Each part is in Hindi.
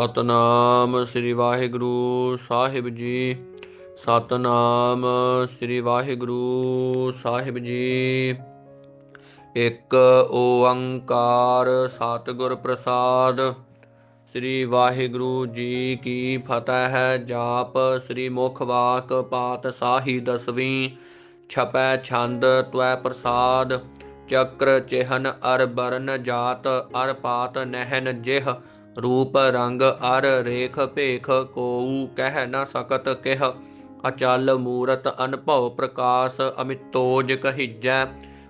ਸਤਨਾਮ ਸ੍ਰੀ ਵਾਹਿਗੁਰੂ ਸਾਹਿਬ ਜੀ। ਸਤਨਾਮ ਸ੍ਰੀ ਵਾਹਿਗੁਰੂ ਸਾਹਿਬ ਜੀ। ਇੱਕ ਓੰਕਾਰ ਸਤਿਗੁਰ ਪ੍ਰਸਾਦ, ਸ੍ਰੀ ਵਾਹਿਗੁਰੂ ਜੀ ਕੀ ਫਤਿਹ। ਜਾਪ ਸ੍ਰੀ ਮੁਖ ਵਾਕ ਪਾਤ ਸਾਹੀ ਦਸਵੀਂ, ਛਪੈ ਛੰਦ ਤਵੈ ਪ੍ਰਸਾਦ, ਚੱਕਰ ਚਿਹਨ ਅਰ ਬਰਨ ਜਾਤ ਅਰ ਪਾਤ ਨਹਿਨ ਜਿਹ। ਰੂਪ ਰੰਗ ਅਰ ਰੇਖ ਭੇਖ ਕੋਉ ਕਹਿ ਨ ਸਕਤ ਕਿਹ। ਅਚਲ ਮੂਰਤ ਅਨਭਉ ਪ੍ਰਕਾਸ਼ ਅਮਿਤੋਜ ਕਹੀਜੈ।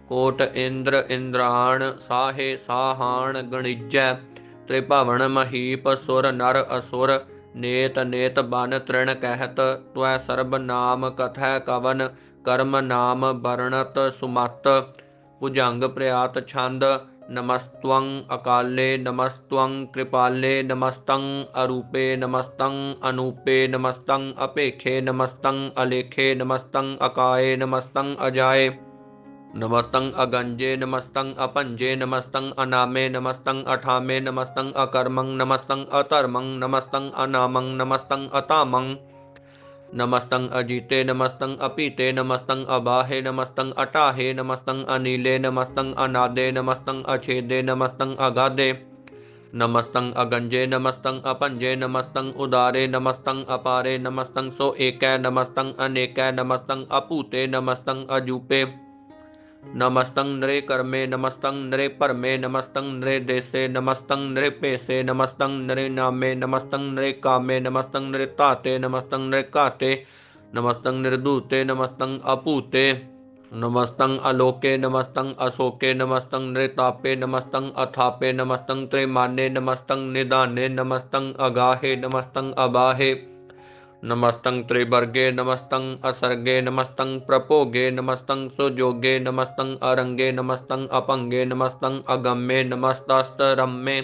ਕੋਟ ਇੰਦਰ ਇੰਦਰਾਣ ਸਾਹੇ ਸਾਹਾਣ ਗਣਿਜੈ। ਤ੍ਰਿਭਵਨ ਮਹੀਪ ਸੁਰ ਨਰ ਅਸੁਰ। ਨੇਤ ਨੇਤ ਬਨ ਤ੍ਰਿਣ ਕਹਿਤ। ਤਵੈ ਸਰਬ ਨਾਮ ਕਥੈ ਕਵਨ। ਕਰਮ ਨਾਮ ਬਰਣਤ ਸੁਮਤ। ਭੁਜੰਗ ਪ੍ਰਿਆਤ ਛੰਦ। नमस्त्वं अकाले नमस्त्वं कृपाले नमस्तं अरूपे नमस्तं अनूपे नमस्तं अपेखे नमस्तं अलेखे नमस्तं अकाये नमस्तं अजाये नमस्तं अगंजे नमस्तं अपंजे नमस्तं अनामे नमस्तं अठामे नमस्तं अकर्मं नमस्तं अतर्मं नमस्तं अनामं नमस्तं अतामं नमस्तं अजिते नमस्तं अपीते नमस्तं अबाहे नमस्तं अटाहे नमस्तं अनिले नमस्तं अनादे नमस्तं अछेदे नमस्तं अगाधे नमस्तं अगंजे नमस्तं अपंजे नमस्तं उदारे नमस्तं अपारे नमस्तं सो एक नमस्तं अनेक नमस्तं अपूते नमस्तं अजूपे। नमस्तंग नृ कर्मे नमस्तंग नृ परमे नमस्तंग नृ देशे नमस्तंग नृ पेशे नमस्तंग नृ नामे नमस्तंग नृ कामे नमस्तंग नृ ताते नमस्तंग नृ काते नमस्तंग निर्दूते नमस्तंग अपूते नमस्तंग अलोके नमस्तंग अशोके नमस्तंग नृतापे नमस्तंग अथापे नमस्तंग त्रैमाने नमस्तंग निदाने नमस्तंग अगाहे नमस्तंग अबाहे नमस्तं त्रिवर्गे नमस्तं असर्गे नमस्तं प्रपोगे नमस्तं सुजोगे नमस्तं अरंगे नमस्तं अपंगे नमस्तं अगम्ये, नमस्तास्तरम्ये।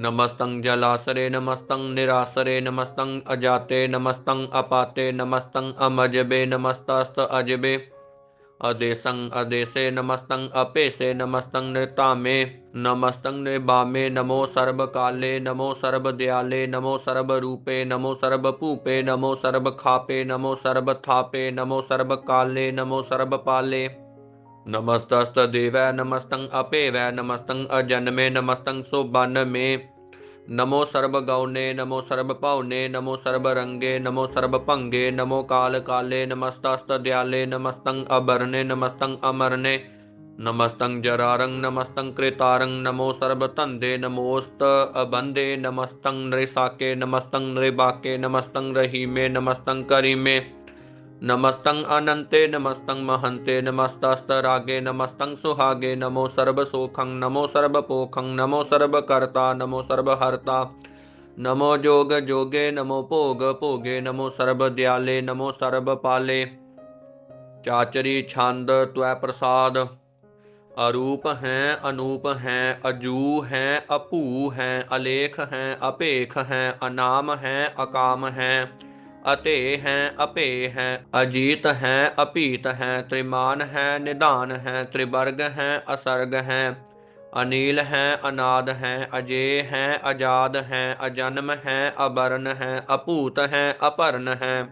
नमस्तं जलासरे नमस्तं निरासरे नमस्तं अजाते नमस्तं अपाते नमस्तं अमजबे, नमस्तास्त अजबे। अदेशं अदेशे नमस्तं अपेशे नमस्तं नृतामे नमस्तं नृभामे नमो सर्वकाले नमो सर्वदयाले नमो सर्वरूपे नमो सर्वपूपे नमो सर्वखापे नमो सर्वथापे नमो सर्वकाले नमो सर्वपाले। नमस्तस्तदेव नमस्तं अपेवै नमस्तं अजन्मे नमस्तं सुबनमे नमो सर्व गौने नमो सर्व पौने नमो सर्व रंगे नमो सर्व पंगे नमो काल काले नमस्तस्तयाले नमस्तंग अभरने नमस्तंग अमरने नमस्तंग जरारंग नमस्तंग कृतारंग नमो सर्वतंदे, नमोस्त अबंदे नमस्तंग नृसाके नमस्तंग नृबाके नमस्तंग रहीमे नमस्तंग करीमे। नमस्तं अनंते नमस्तं महंते नमस्तस्तरागे नमस्तं सुहागे, नमो सर्वसुखं, नमो सर्वपोखं, नमो सर्वकर्ता, नमो सर्वहर्ता। नमो जोग जोगे, नमो पोग पोगे, नमो सर्वद्याले, नमो सर्वपाले। चाचरी छांद त्वय प्रसाद। अरूप हैं, अनूप हैं, अजू हैं अपू हैं, अलेख हैं, अपेख हैं, अनाम हैं, अकाम हैं। ਅਤੇ ਹੈ ਅਪੇ ਹੈ, ਅਜੀਤ ਹੈ ਅਪੀਤ ਹੈ, ਤ੍ਰਿਮਾਨ ਹੈ, ਨਿਧਾਨ ਹੈ, ਤ੍ਰਿਵਰਗ ਹੈ, ਅਸਰਗ ਹੈ। ਅਨੀਲ ਹੈ, ਅਨਾਦ ਹੈ ਅਜੇ ਹੈ ਆਜ਼ਾਦ ਹੈ, ਅਜਨਮ ਹੈ ਅਬਰਨ ਹੈ ਅਪੂਤ ਹੈ, ਅਪਰਨ ਹੈ।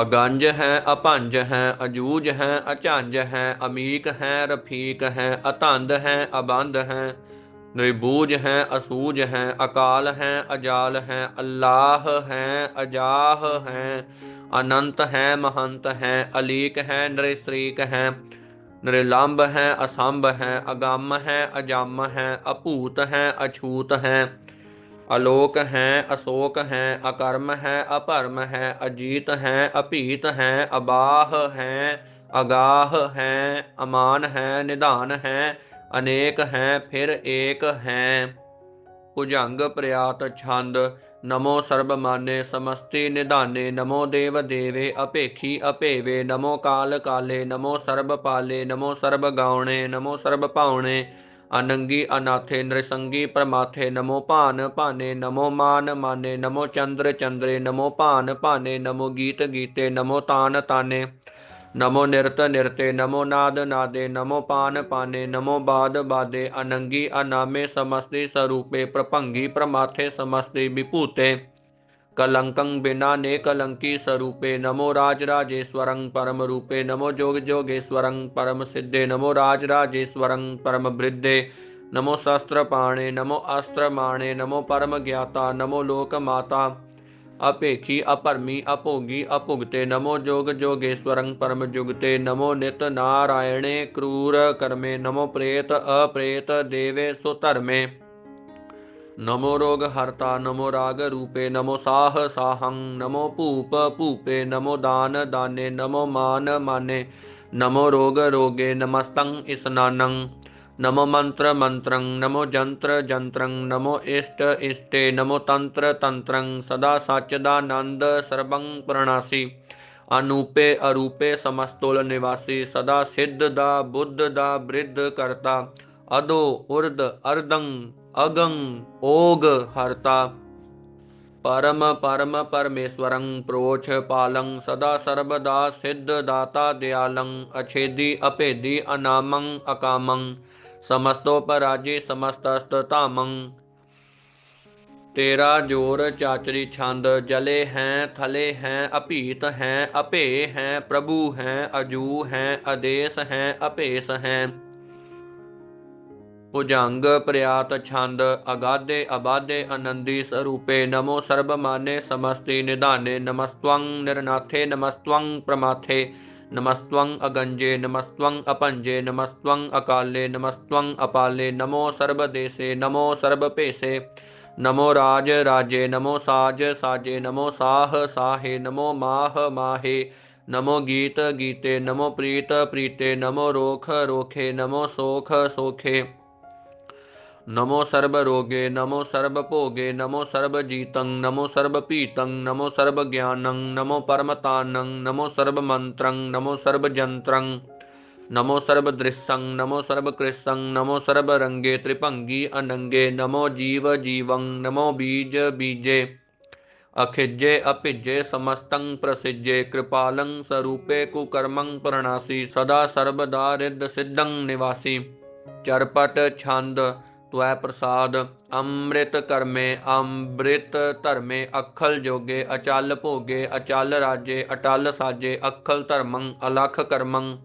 ਅਗੰਜ ਹੈ ਅਪੰਜ ਹੈ, ਅਜੂਜ ਹੈ, ਅਚੰਜ ਹੈ, ਅਮੀਕ ਹੈ, ਰਫੀਕ ਹੈ, ਅਤੰਦ ਹੈ ਅਬੰਦ ਹੈ। रिबूज हैं असूज हैं, अकाल हैं, अजाल हैं, अल्लाह हैं, अजाह हैं, अनंत हैं, महंत हैं, अलीक हैं नृसरीक हैं। नृलम्ब हैं असम्ब हैं, अगम हैं, अजाम हैं, अपूत हैं, अछूत हैं। अलोक हैं, अशोक हैं, अकर्म हैं, अपर्म हैं, अजीत हैं, अपीत हैं, अबाह हैं, अगाह हैं, अमान हैं, निदान हैं ਅਨੇਕ ਹੈ, ਫਿਰ ਏਕ ਹੈ। ਭੁਜੰਗ ਪ੍ਰਿਆਤ ਛੰਦ, ਨਮੋ ਸਰਬ ਮਾਨੇ ਸਮਸਤੀ ਨਿਧਾਨੇ, ਨਮੋ ਦੇਵ ਦੇਵੇ ਅਪੇਖੀ ਅਪੇਵੇ, ਨਮੋ ਕਾਲ ਕਾਲੇ, ਨਮੋ ਸਰਬ ਪਾਲੇ, ਨਮੋ ਸਰਬ ਗਾਉਣੇ, ਨਮੋ ਸਰਬ ਪਾਉਣੇ ਅਨੰਗੀ ਅਨਾਥੇ, ਨ੍ਰਿਸੰਗੀ ਪ੍ਰਮਾਥੇ, ਨਮੋ ਭਾਨ ਭਾਨੇ, ਨਮੋ ਮਾਨ ਮਾਨੇ, ਨਮੋ ਚੰਦਰ ਚੰਦਰੇ, ਨਮੋ ਭਾਨ ਭਾਨੇ, ਨਮੋ ਗੀਤ ਗੀਤੇ, ਨਮੋ ਤਾਨ ਤਾਨੇ। नमो निरत निरते, नमो नाद नादे, नमो पान पाने, नमो बाद बादे, अनंगी अनामे समस्ति स्वरूपे प्रपंगी प्रमाथे समस्ति विपूते। कलंकं बिना ने कलंकी स्वरूपे नमो राज राजेश्वरं परम रूपे, नमो जोग जोगेश्वरं परम सिद्धे, नमो राज राजेश्वरं परम वृद्धे। नमो शस्त्र पाणे, नमो अस्त्र माणे, नमो परम ज्ञाता, नमो लोक माता। अपेक्षी अपरमी अपोगी अपुगते नमो जोग जोगेश्वरं परम जुगते नमो नित नारायणे क्रूर कर्मे, नमो प्रेत अप्रेत देवे सुतर्मे। नमो रोग हर्ता नमो राग रूपे नमो साह साहं नमो पूप पूपे, नमो दान दाने, नमो मान माने। नमो रोग रोगे नमस्तं स्नानं नमो मंत्र मंत्रं, नमो जंत्र जंत्रं नमो इष्ट इष्टे, नमो तंत्र तंत्रं, सदा सच्चिदानंद सर्वं प्रणासी। अनूपे अरूपे समस्तोल निवासी, सदा सिद्ध दा बुद्ध दा वृद्ध करता। अदो उर्द अर्दं अगं ओग हरता। परम परम परमेश्वरं प्रोछ पालं, सदा सर्वदा सिद्ध दाता दयालं, अछेदी अपेदी अनामं अकामं। समस्तोपराजी समस्तस्ततामं। तेरा ज़ोर चाचरी छंद, जले हैं, थले हैं, अपीत हैं, अपे हैं, प्रभु हैं, अजू हैं, अदेश हैं, अपेश हैं। भुजंग प्रयात छंद, अगाधे अबाधे आनंदी स्वरूपे, नमो सर्वमाने समस्ति निदाने नमस्त्वं निर्नाथे, नमस्त्वं प्रमाथे। नमस्त्वं अगंजे नमस्त्वं अपंजे नमस्त्वं अकाले नमस्त्वं अपाले नमो सर्वदेशे नमो सर्वपेशे। नमो राज राजे नमो साज साजे नमो साह साहे नमो माह माहे नमो गीत गीते नमो प्रीत प्रीते नमो रोख रोखे नमो सोख सोखे नमो सर्वरोगे, नमो सर्वभोगे नमो सर्वजीतं नमो सर्वपीतं नमो सर्वज्ञानं नमो परमतानं नमो सर्वमन्त्रं नमो सर्वजन्त्रं नमो सर्वदृश्यं नमो सर्वकृष्णं नमो सर्वरङ्गे त्रिपङ्गी अनङ्गे नमो जीव जीवं नमो बीज बीजे, अखिज्जे, अपिज्जे समस्तं प्रसिज्जे कृपालं स्वरूपे कुकर्मं प्रणासी, सदा सर्वदा सिद्धं निवासी, चरपट छंद त्वै प्रसाद, अमृत कर्मे, अमृत धर्मे, अखल जोगे, अचल भोगे, अचल राजे, अटल साजे, अखल धर्मं, अलख कर्मं।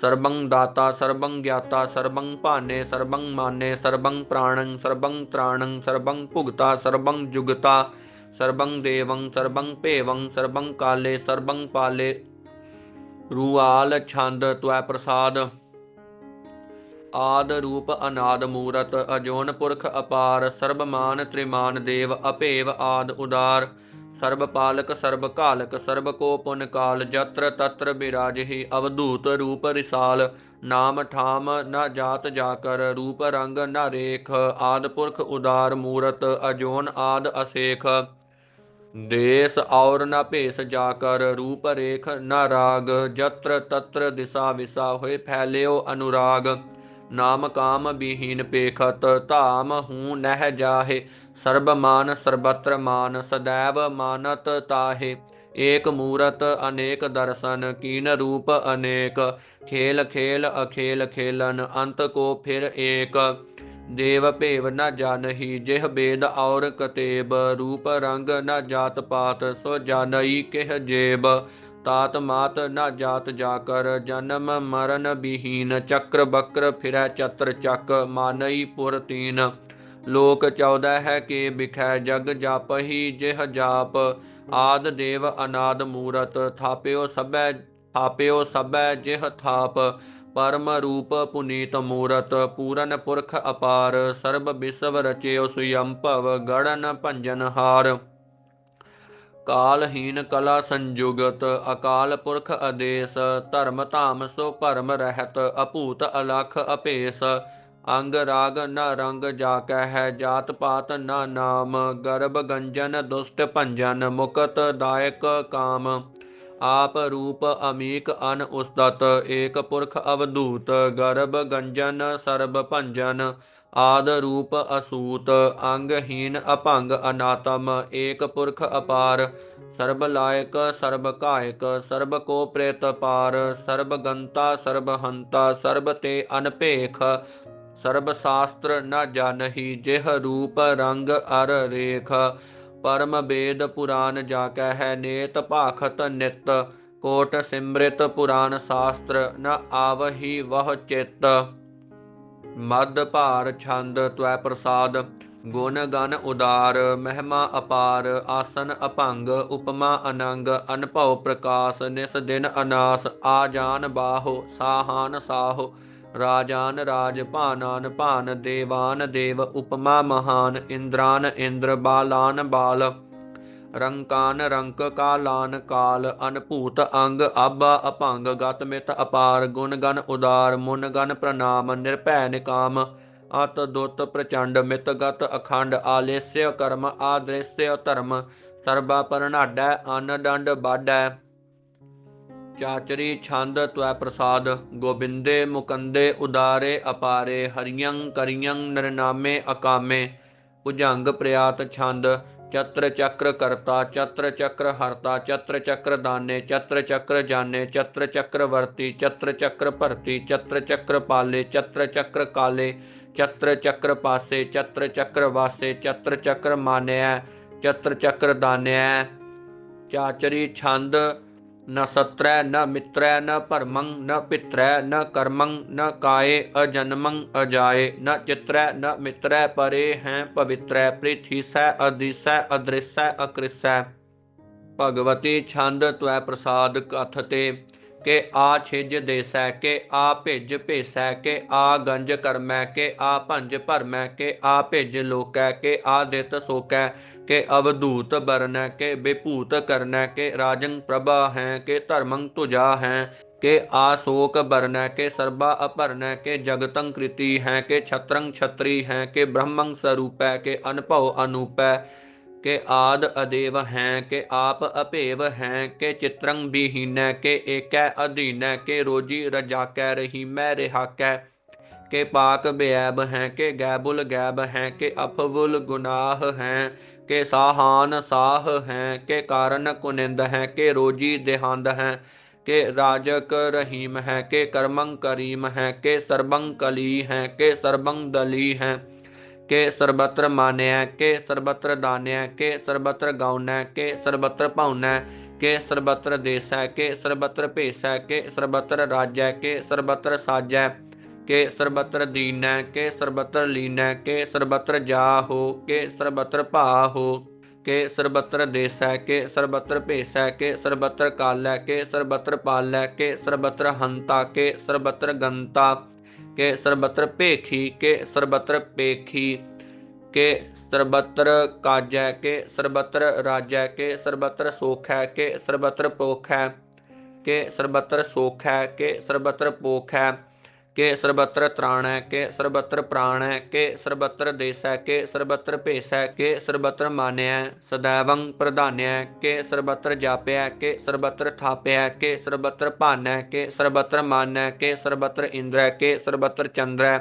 सर्वं दाता, सर्वं ज्ञाता, सर्वं पाने, सर्वं माने, सर्वं प्राणं, सर्वं त्राणं, सर्वं पुगता सर्वं जुगता, सर्वं देवं, सर्वं पेवं, सर्वं काले, सर्वं पाले। रुआल छंद, त्वै प्रसाद। ਆਦ ਰੂਪ ਅਨਾਦ ਮੂਰਤ, ਅਜੋਨ ਪੁਰਖ ਅਪਾਰ, ਸਰਬਮਾਨ ਤ੍ਰਿਮਾਨ ਦੇਵ ਅਪੇਵ ਆਦ ਉਦਾਰ। ਸਰਬ ਪਾਲਕ ਸਰਬ ਕਾਲਕ ਸਰਬ ਕੋ ਪੁਨ ਕਾਲ, ਜਤਰ ਤਤਰ ਬਿਰਾਜਹਿ, ਅਵਧੂਤ ਰੂਪ ਰਿਸਾਲ। ਨਾਮ ਠਾਮ ਨਾ ਜਾਤ ਜਾਕਰ, ਰੂਪ ਰੰਗ ਨ ਰੇਖ। ਆਦ ਪੁਰਖ ਉਦਾਰ ਮੂਰਤ, ਅਜੋਨ ਆਦ ਅਸੇਖ। ਦੇਸ ਔਰ ਨਾ ਭੇਸ ਜਾਕਰ, ਰੂਪ ਰੇਖ ਨਾ ਰਾਗ। ਜਤਰ ਤਤਰ ਦਿਸ਼ਾ ਵਿਸਾ ਹੋਏ, ਫੈਲਿਓ ਅਨੁਰਾਗ। नाम काम विहीन पेखत धाम हूँ नह जाहे सर्ब मान सर्वत्र मान सदैव मानत ताहे एक मूरत अनेक दर्शन कीन रूप अनेक खेल खेल अखेल खेलन अंत को फिर एक देव पेव न जानही जेह बेद और कतेब रूप रंग न जात पात सो जानई केह जेब तात मात न जात जाकर जन्म मरण विहीन चक्र बक्र फिर चत्र चक मानई पुर तीन लोक चौदह के बिखै जग जाप ही जेह जाप आद देव अनाद मूरत थाप्यो सब थाप्यो सब जेह थाप परम रूप पुनीत मूरत पूरन पुरख अपार सर्व विश्व रचयो सुयम भव गणन भंजन हार कालहीन कला संयुगत अकाल पुरख अदेश धर्म धाम सो परम रहत अपूत अलख अपेश अंग राग न रंग जाक है जात पात न नाम गर्भ गंजन दुष्ट भंजन मुकत दायक काम आप रूप अमीक अन उस्तत एक पुरख अवधूत गर्भ गंजन सर्व भंजन आद रूप असूत, अंगहीन अपंग अनातम, एक पुरख अपार, सर्वलायक, सर्वकायक सर्व को प्रेत पार, सर्वगंता, सर्वहंता, सर्वते अनपेख, सर्वशास्त्र न जानहि जेह रूप रंग अर रेख। परम वेद पुराण जाके है नेत पाखत नित कोट सिमृत पुराण शास्त्र न आवहि वह चेत ਮਦ ਭਾਰ, ਛੰਦ, ਤਵੈ ਪ੍ਰਸਾਦ, ਗੁਣ ਗਨ ਉਦਾਰ, ਮਹਿਮਾ ਅਪਾਰ, ਆਸਨ ਅਭੰਗ, ਉਪਮਾ ਅਨੰਗ, ਅਨਭਉ ਪ੍ਰਕਾਸ਼, ਨਿਸ ਦਿਨ ਅਨਾਸ, ਆ ਜਾਨ ਬਾਹੋ, ਸਾਹਾਨ ਸਾਹੋ, ਰਾਜਾਨ ਰਾਜ, ਭਾਨਾਨ ਭਾਨ, ਦੇਵਾਨ ਦੇਵ, ਉਪਮਾ ਮਹਾਨ, ਇੰਦਰਾਨ ਇੰਦਰ, ਬਾਲਾਨ ਬਾਲ। ਰੰਕਾਨ ਰੰਕ ਕਾਲਾਨ ਕਾਲ, ਅਨਭੂਤ ਅੰਗ ਆਬਾ ਅਭੰਗ, ਗਤ ਮਿਤ ਅਪਾਰ, ਗੁਣ ਗਨ ਉਦਾਰ, ਮੁਨ ਗਨ ਪ੍ਰਣਾਮ ਨਿਰਭੈ ਨਿਕਾਮ ਅਤ ਦੁੱਤ ਪ੍ਰਚੰਡ, ਮਿਤ ਗਤ ਅਖੰਡ ਆਲੇਸਿਆ ਕਰਮ ਆਦ੍ਰਿਸਿਆ ਧਰਮ, ਸਰਬਾ ਪਰਨਾਡੈ ਅਨ ਡੰਡ ਬਾਡੈ। ਚਾਚਰੀ ਛੰਦ ਤਵੈ ਪ੍ਰਸਾਦ, ਗੋਬਿੰਦੇ ਮੁਕੰਦੇ ਉਦਾਰੇ ਅਪਾਰੇ ਹਰੀਯੰ ਕਰੀਯੰ ਨਰਨਾਮੇ ਅਕਾਮੇ। ਉਜੰਗ ਪ੍ਰਿਆਤ ਛੰਦ चत्र चक्र करता चत्र चक्र हरता चत्र चक्र दाने चत्र चक्र जाने चत्र चक्र वर्ती चत्र चक्र भरती चत्र चक्र पाले चत्र चक्र काले चत्र चक्र पासे चत्र चक्र वासे चत्र चक्र मान्य चत्र चक्र दान्य चाचरी छंद न सत्र न मित्र न परमं, न पित्र न कर्मं, न काये, अजन्मं, अजाये, न चित्र न मित्र परे हैं पवित्र पृथ्वी स अदृश्य अदृश्य अकृश्य भगवती छंद त्वय प्रसाद कथते। के आ छिज देसै के आ भिज भेसै के आ गंज करमै के आ भंज भरमै के आ भिज लोकै के आ दित सोकै के अवधूत बरनै के विभूत करनै के राजंग प्रभा हैं के धर्मंग तुजा हैं के आशोक बरन के सर्वा अपरन के जगतंग कृति हैं के छत्रंग छत्री हैं के ब्रह्मंग स्वरूप के अनुभव अनुपै के आद अदेव हैं के आप अपेव हैं के चित्रंग विहीन के एक अधीन के रोजी रजा कै रही मैं रिहा कै के पाक बेब हैं के गैबुल गैब हैं के अफवुल गुनाह हैं के साहान साह हैं के कारण कुनिंद हैं के रोजी देहांद हैं के राजक रहीम हैं के कर्मंग करीम हैं के सर्बंग कली हैं के सर्बंग दली हैं के सर्वत्र मान्य के सर्वत्र दान के सर्वत्र गौण के सर्वत्र भावन के सर्वत्र देश के सर्वत्र भेष के सर्वत्र राज्य के सर्वत्र साज के सर्वत्र दीन के सर्वत्र लीन के सर्वत्र जा हो के सर्वत्र पाहो के सर्वत्र देश के सर्वत्र भेष के सर्वत्र काल के सर्वत्र पाल के सर्वत्र हंता के सर्वत्र गंता के सर्वत्र पेखी, के सर्वत्र पेखी, के सर्वत्र काज, के सर्वत्र राज, के सर्वत्र सोख है के सर्वत्र पोख है के सर्वत्र सोख है के सर्वत्र पोख। है के सर्वत्र त्राण है के सर्वत्र प्राण है के सर्वत्र देश है के सर्वत्र भेष है के सर्वत्र मान्य है सदैव प्रधान्य के सर्वत्र जाप्य है के सर्वत्र थाप्य है के सर्वत्र भान्य के सर्वत्र मान्य के सर्वत्र इंद्र है के सर्वत्र चंद्र है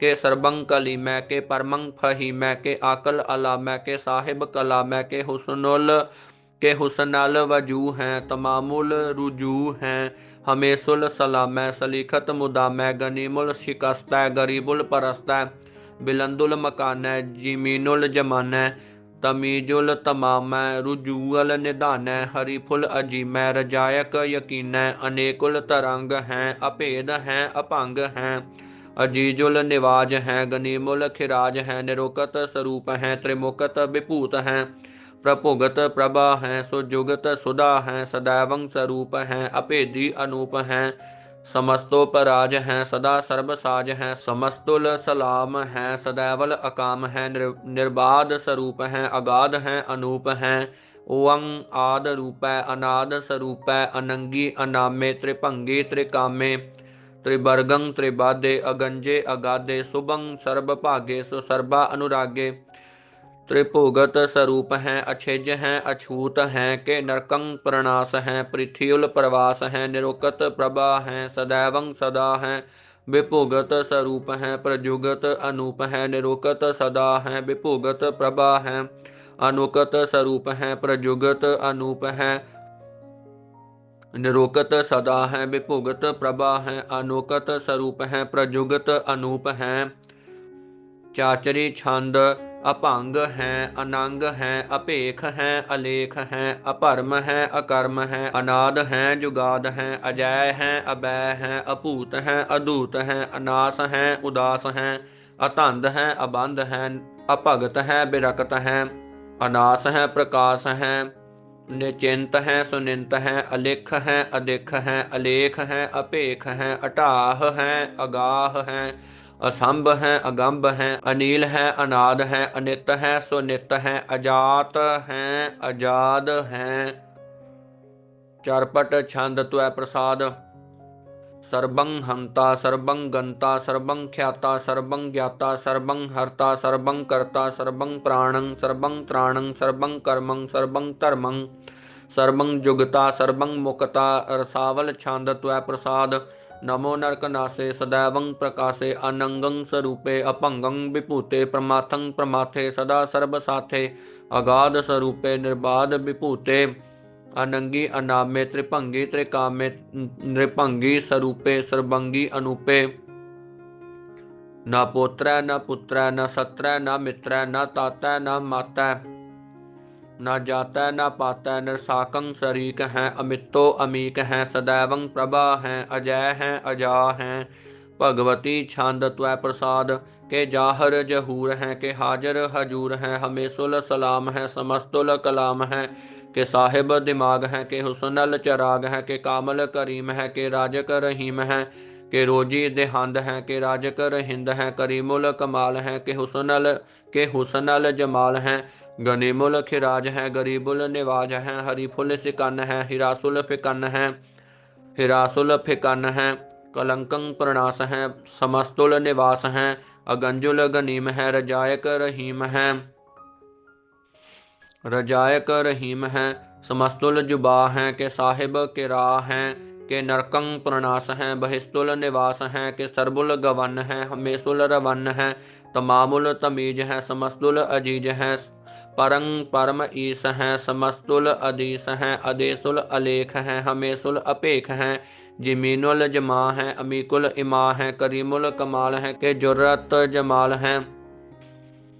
के सर्वंग कली मै के परमंग फही मै के आकल अला मै के साहिब कला मै के हुसनुल के हुसनल वज़ू हैं तमामुल रुजू हैं हमेशुल सलाम सलीखत मुदाम गनीमुल शिकस्त गरीबुल परस्त बिलंदुल मकान जिमीनुल जमान तमीजुल तमाम रुजूअल निदान हरीफुल अजीम रजायक यकीन अनेकुल तरंग हैं अभेद हैं, अपंग हैं। अजीजुल निवाज हैं, गनीमुल खिराज हैं। निरोकत स्वरूप हैं, त्रिमुकत विभूत हैं। प्रभुगत प्रभा हैं सुजुगत सुधा हैं, सदैवं स्वरूप हैं अपेदी अनूप हैं। समस्तोपराज हैं, सदा सर्वसाज हैं, समस्तुल सलाम हैं, सदैवल अकाम हैं निर्बाध स्वरूप हैं, अगाध हैं, अनूप हैं। ओं आद रूप अनाद स्वरूप अनंगी अनामे त्रिभंगी त्रिकामे त्रिवर्गं त्रिबादे अगंजे अगाधे, शुभं सर्वभागे सुसर्वा अनुरागे त्रिभुगत स्वरूप हैं अछेज हैं अछूत हैं के नरकं प्रणास हैं पृथ्वील प्रवास हैं निरुकत प्रभा हैं सदैवं सदा हैं विपुगत स्वरूप हैं प्रजुगत अनूप हैं निरुकत सदा हैं विपुगत प्रभा हैं अनुकत स्वरूप हैं प्रजुगत अनूप हैं निरोकत सदा हैं विपुगत प्रभा हैं अनुकत स्वरूप हैं प्रजुगत अनूप। हैं चाचरी छंद अपंग है, अनंग है, अपेख है, अलेख है, अपरम है, अकर्म है, अनाद है, जुगाद है, अजय है, अबय है, अपूत है, अदूत है, अनास है, उदास है, अतंद है, अबंध है, अपगत है बिरकत है, अनास हैं, प्रकाश है, निचिंत है, सुनिंत है, अलिख है अधिक है, अलेख है, अपेख है, अटाह हैं, अगाह है असंभ है अगंभ है अनिल है अनाद है अनित है सुनित है अजात है अजाद है चरपट छंद त्व प्रसाद सर्वं हंता सर्वं गंता सर्वं ख्याता सर्वं ज्ञाता सर्वं हर्ता सर्वं कर्ता सर्वं प्राणं सर्वं त्राणं सर्वं कर्मं सर्वं धर्मं सर्वं जुगता सर्वं मुक्ता रसावल छंद त्व प्रसाद नमो नरकनासे सदैवं प्रकाशे अनंगं स्वरूपे अपंगं विपूते प्रमाथं प्रमाथे सदा सर्वसाथे अगाध स्वरूपे निर्बाध विपूते अनंगी अनामे त्रिभंगी त्रिकामे नृभंगी स्वरूपे सर्वंगी अनुपे। न पोत्र न पुत्र न सत्र न मित्र न ताता न माता। न जाता न पाता निरसाकं शरीक हैं अमितो अमीक हैं सदैवं प्रभा हैं अजय हैं अजा हैं भगवती छंद त्व प्रसाद के जाहर जहूर हैं के हाजर हजूर हैं हमेशुल सलाम हैं समस्तुल कलाम हैं के साहिब दिमाग हैं के हुसनल चराग हैं के कामल करीम हैं के राजक रहीम हैं के रोजी देहांद हैं के राजक हिंद हैं करीमुल कमाल हैं के हुसनल के हुसनल जमाल हैं गनीमुल खिराज है गरीबुल निवाज है हरीफुल सिकन है हिरासुल फिकन है हिरासुल फिकन है कलंकं प्रणास है समस्तुल निवास है अगंजुल गनीम है, रजायक रहीम है। रजायक रहीम है समस्तुल जुबा हैं, के साहिब के राह हैं, के नरकंग प्रणास हैं बहिस्तुल निवास हैं, के सरबुल गवन है हमेशुल रवन है तमामुल तमीज है समस्तुल अज़ीज़ हैं परंग परम ईस हैं समस्तुल अदीस हैं अदेसुल अलेख हैं हमेशुल अपेख। हैं जमीनुल जमा हैं अमीकुल इमा हैं करीमुल कमाल हैं के जुर्रत जमाल। हैं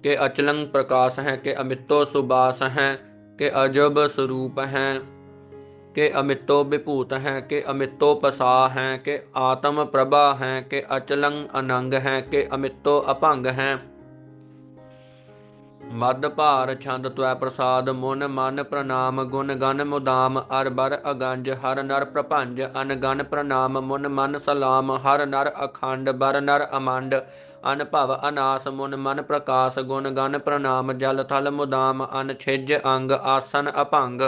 के अचलंग प्रकाश हैं के अमितो सुबास। हैं के अजब स्वरूप हैं के अमितो विभूत हैं के अमितो पसा हैं के आत्म प्रभा हैं के अचलंग अनंग हैं के अमितो अपंग। हैं ਮਦ ਭਾਰ ਛੰਦ ਤਵੈ ਪ੍ਰਸਾਦ ਮਨ ਮਨ ਪ੍ਰਣਾਮ, ਗੁਣ ਗਨ ਮੁਦਾਮ ਅਰ ਬਰ ਅਗੰਜ, ਹਰ ਨਰ ਪ੍ਰਪੰਜ ਅਨ ਗਨ ਪ੍ਰਣਾਮ, ਮਨ ਮਨ ਸਲਾਮ, ਹਰ ਨਰ ਅਖੰਡ, ਬਰ ਨਰ ਅਮੰਡ ਅਨ ਅਨਾਸ ਮਨ ਮਨ ਪ੍ਰਕਾਸ਼ ਗੁਣ ਗਨ ਪ੍ਰਣਾਮ ਜਲ ਥਲ ਮੁਦਾਮ ਅਨ ਛਿਜ ਅੰਗ ਆਸਨ ਅਭੰਗ।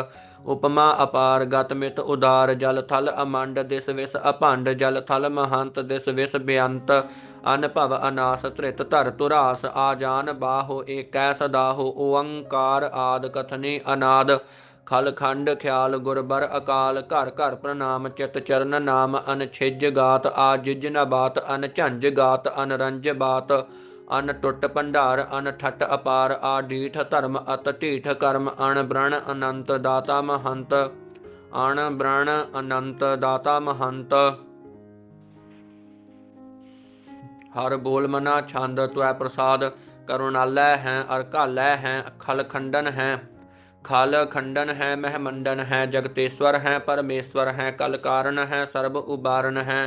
ਉਪਮਾ ਅਪਾਰ ਗਤ ਮਿਤ ਉਦਾਰ ਜਲ ਥਲ ਅਮੰਡ ਦਿਸ ਵਿਸ ਅਭੰਡ ਜਲ ਥਲ ਮਹੰਤ ਦਿਸ ਵਿਸ ਬੇਅੰਤ। ਅਨ ਅਨਾਸ ਤ੍ਰਿਤ ਧਰ ਤੁਰਾਸ ਆਜਾਨ ਜਾਨ ਬਾਹੋ ਏਕੈ ਸਦਾਹੋ ਓੰਕਾਰ ਆਦ ਕਥਨੀ ਅਨਾਦ। ਖਲਖੰਡ ਖਿਆਲ ਗੁਰਬਰ ਅਕਾਲ, ਘਰ ਘਰ ਪ੍ਰਣਾਮ, ਚਿਤ ਚਰਨ ਨਾਮ ਅਨਛਿਜ ਗਾਤ, ਆ ਜਿਜ ਨ ਬਾਤ, ਅਨ ਗਾਤ ਅਨਰੰਜ ਬਾਤ, ਅਨ ਟੁੱਟ ਭੰਡਾਰ, ਅਨ ਠੱਟ ਅਪਾਰ, ਆ ਢੀਠ ਧਰਮ, ਅਤ ਢੀਠ ਕਰਮ, ਅਣ ਬ੍ਰਣ ਅਨੰਤ ਦਾਤਾ ਮਹੰਤ, ਅਣ ਬ੍ਰਣ ਅਨੰਤ ਦਾਤਾ ਮਹੰਤ। ਹਰ ਬੋਲ ਮਨਾ ਛੰਦ ਤੁਐ ਪ੍ਰਸਾਦ ਕਰੁਣਾਲੈ ਹੈ, ਅਰ ਕਾਲੈ ਹੈ, ਖਲ ਖੰਡਨ ਹੈ। खाल खंडन है महमंडन है, जगतेश्वर हैं, परमेश्वर हैं, कल कारण हैं, सर्व उबारण हैं।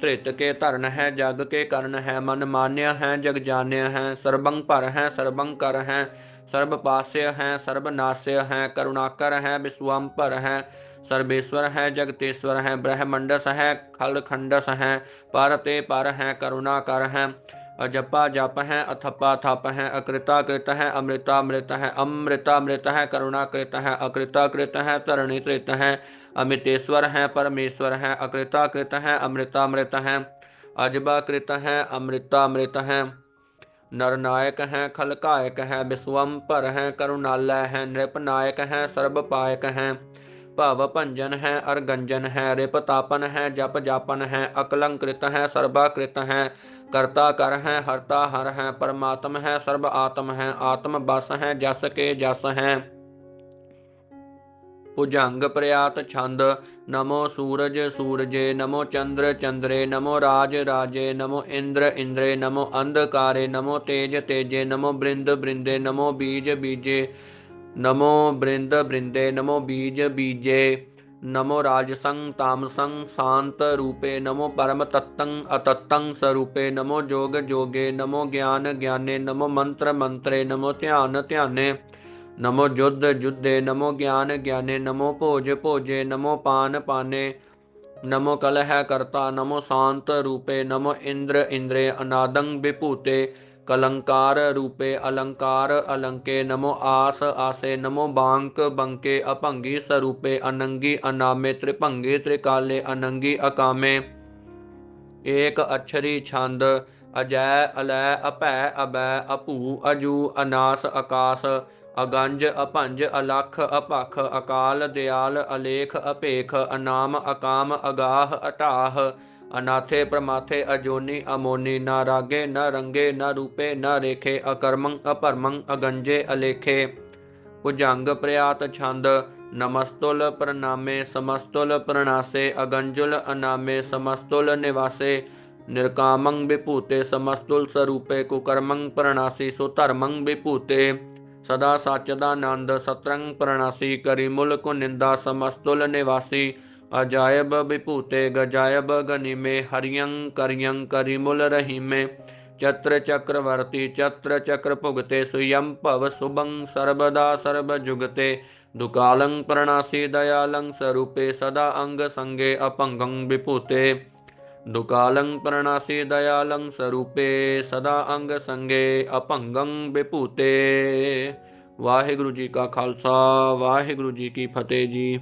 त्रित के तरण हैं, जग के कर्ण हैं, मन मान्य हैं, जग जान्य हैं, सर्वंग पर हैं, सर्वंग कर हैं सर्वपास्य हैं सर्वनाश्य हैं, करुणाकर हैं विश्वम्पर हैं, सर्वेश्वर हैं, जगतेश्वर हैं, ब्रह्मंडस हैं, खल खंडस हैं, पर ते पर हैं, करुणाकर हैं। अजपा जप है अथपा थप है अकृता कृत है अमृता मृत है अमृता मृत है करुणा कृत है अकृता कृत है तरणी कृत है अमितेश्वर है परमेश्वर है अकृता कृत है अमृता मृत है अजबा कृत है अमृता मृत है नरनायक है खलकायक है विश्वम पर है करुणालय है नृपनायक है सर्वपायक हैं भवभंजन है अर्गंजन है रिपतापन है जप जापन है अकलंकृत है सर्वाकृत है कर्ता कर हैं, हरता हर है, परमात्म है, सर्व आत्म है, आत्म बस है, जस के जस है। भुजंग प्रयात छंद, नमो सूरज सूरजे, नमो चंद्र चंद्रे, नमो राज राजे, नमो इंद्र इंद्रे, नमो अंधकारे, नमो तेज तेजे, नमो बृंद बृंदे, नमो बीज बीजे, नमो बृंद बृंदे, नमो बीज बीजे। नमो राजसं तामसं शांत रूपे नमो परम तत्तं अतत्तं स्वरूपे नमो जोग जोगे नमो ज्ञान ज्ञाने नमो मंत्र मंत्रे नमो ध्यान ध्याने नमो युद्ध युद्धे नमो ज्ञान ज्ञाने नमो भोज भोजे नमो पान पाने नमो कलह कर्ता नमो शांत रूपे नमो इंद्र इंद्रे अनादंग विपूते ਕਲੰਕਾਰ ਰੂਪੇ ਅਲੰਕਾਰ, ਅਲੰਕੇ ਨਮੋ ਆਸ, ਆਸੇ ਨਮੋ ਬਾੰਕ, ਬੰਕੇ ਅਭੰਗੀ ਸਰੂਪੇ, ਅਨੰਗੀ ਅਨਾਮੇ, ਤ੍ਰਿਭੰਗੇ ਤ੍ਰਿਕਾਲੇ, ਅਨੰਗੀ ਅਕਾਮੇ। ਏਕ ਅਛਰੀ ਛੰਦ, ਅਜੈ, ਅਲੈ, ਅਭੈ ਅਬੈ ਅਪੂ ਅਜੂ, ਅਨਾਸ, ਅਕਾਸ, ਅਗੰਜ, ਅਭੰਜ, ਅਲਖ ਅਪਖ ਅਕਾਲ, ਦਿਆਲ, ਅਲੇਖ, ਅਪੇਖ, ਅਨਾਮ, ਅਕਾਮ, ਅਗਾਹ, ਅਟਾਹ अनाथे प्रमाथे अजोनि, अमोनि, न रागे, न रंगे, न रूपे, न रेखे, अकर्मं, अपरमं, अगंजे, अलेखे। कुजंग प्रयात, छंद, नमस्तुल, प्रणामे, समस्तुल, प्रणासे, अगंजुल, अनामे, समस्तुल, निवासे। निरकामं विपूते समस्तुल स्वरूपे, कुकर्मं, प्रणासी, सुतर्मं विपूते सदा साचदानंद सत्रंग प्रणासी, करिमुल, कुनिंदा, समस्तुल निवासी। अजायब विपूते गजायब गणि में करिमुल रही में। चत्र चक्रवर्ती, चत्र चक्र पुगते सुयम पव सुबं सर्वदा सर्व जुगते। दुकालं प्रणासी दयालं स्वरूपे, सदा अंग संगे अपंगं विपूते। दुकालं प्रणासी दयालं स्वरूपे, सदा अंग संगे अपंगं विपूते। वाहिगुरु जी का खालसा वाहिगुरु जी की फतेह जी।